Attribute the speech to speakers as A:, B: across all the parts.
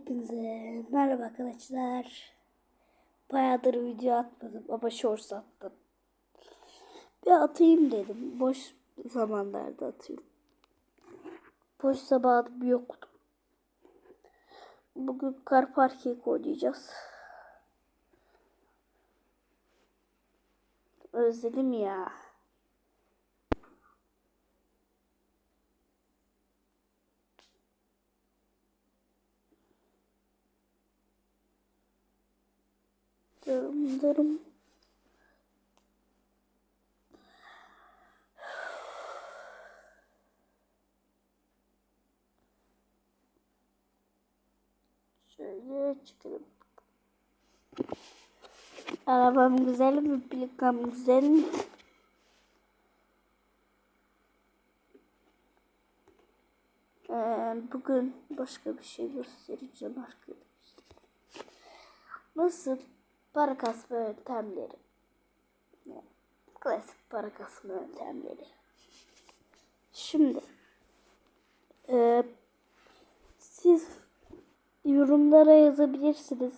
A: Hepinize merhaba arkadaşlar. Bayağıdır video atmadım ama shorts attım. Bir atayım dedim. Boş zamanlarda atıyorum. Boş zamanım yoktu. Bugün kar parkı oynayacağız. Özledim ya. Darım darım. Şöyle çıkalım. Arabam güzel mi? Plikam güzel mi? Ee, bugün başka bir şey göstereceğim arkadaşlar. Nasıl para kasma yöntemleri? Klasik para kasma yöntemleri. Şimdi e, siz yorumlara yazabilirsiniz.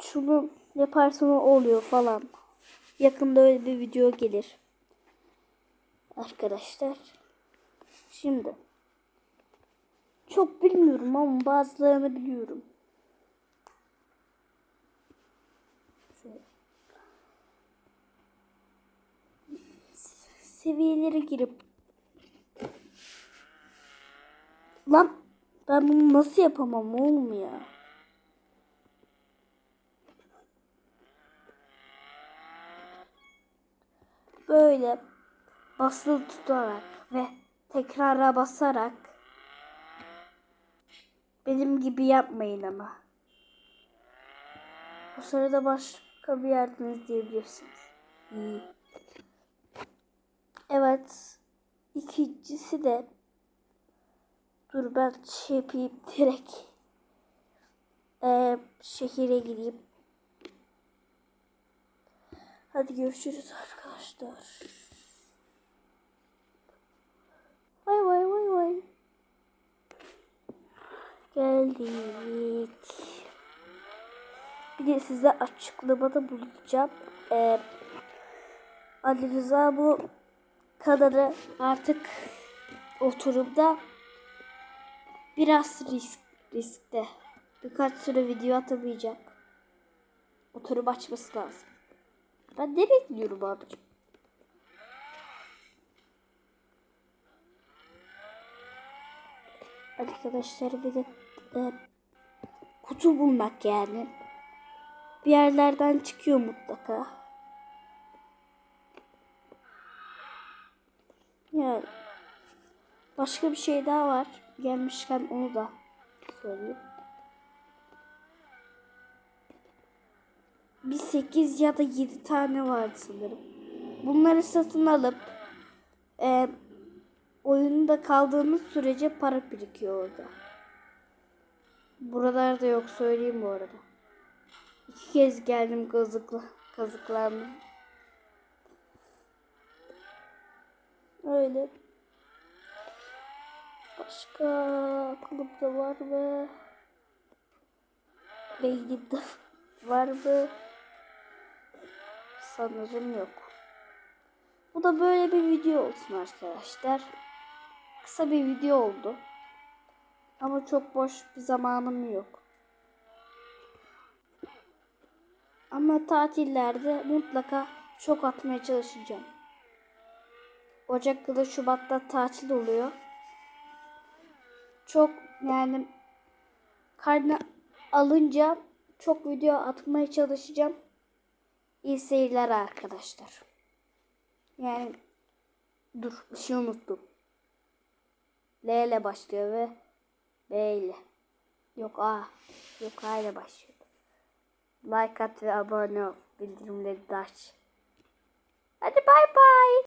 A: Şunu yaparsan oluyor falan. Yakında öyle bir video gelir. Arkadaşlar. Şimdi çok bilmiyorum ama bazılarını biliyorum. Şöyle. Seviyelere girip Lan ben bunu nasıl yapamam oğlum ya? Böyle basılı tutarak ve tekrara basarak benim gibi yapmayın ama. Bu sırada başka bir yerden izleyebilirsiniz. İyi. Evet. İkincisi de dur ben şey yapayım direkt ee, şehire gideyim. Hadi görüşürüz arkadaşlar. Vay vay vay vay. Geldik. Bir de size açıklamada bulunacağım. Ee, Ali Rıza bu kadarı artık oturumda biraz risk riskte. Birkaç süre video atamayacak. Oturum açması lazım. Ben ne bekliyorum abicim? Arkadaşlar bir de e, kutu bulmak yani. Bir yerlerden çıkıyor mutlaka. Yani başka bir şey daha var. Gelmişken onu da söyleyeyim. Bir 8 ya da 7 tane var sanırım. Bunları satın alıp e, oyunda kaldığımız sürece para birikiyor orada. Buralarda yok söyleyeyim bu arada. İki kez geldim kazıkla, kazıklandım. Öyle. Başka aklımda var mı? Beynimde var mı? Sanırım yok. Bu da böyle bir video olsun arkadaşlar. Kısa bir video oldu. Ama çok boş bir zamanım yok. Ama tatillerde mutlaka çok atmaya çalışacağım. Ocak ya da Şubat'ta tatil oluyor. Çok yani karnı alınca çok video atmaya çalışacağım. İyi seyirler arkadaşlar. Yani dur bir şey unuttum. L ile başlıyor ve B ile. Yok A. Yok A ile başlıyor. Like at ve abone ol. Bildirimleri de aç. Hadi bay bay.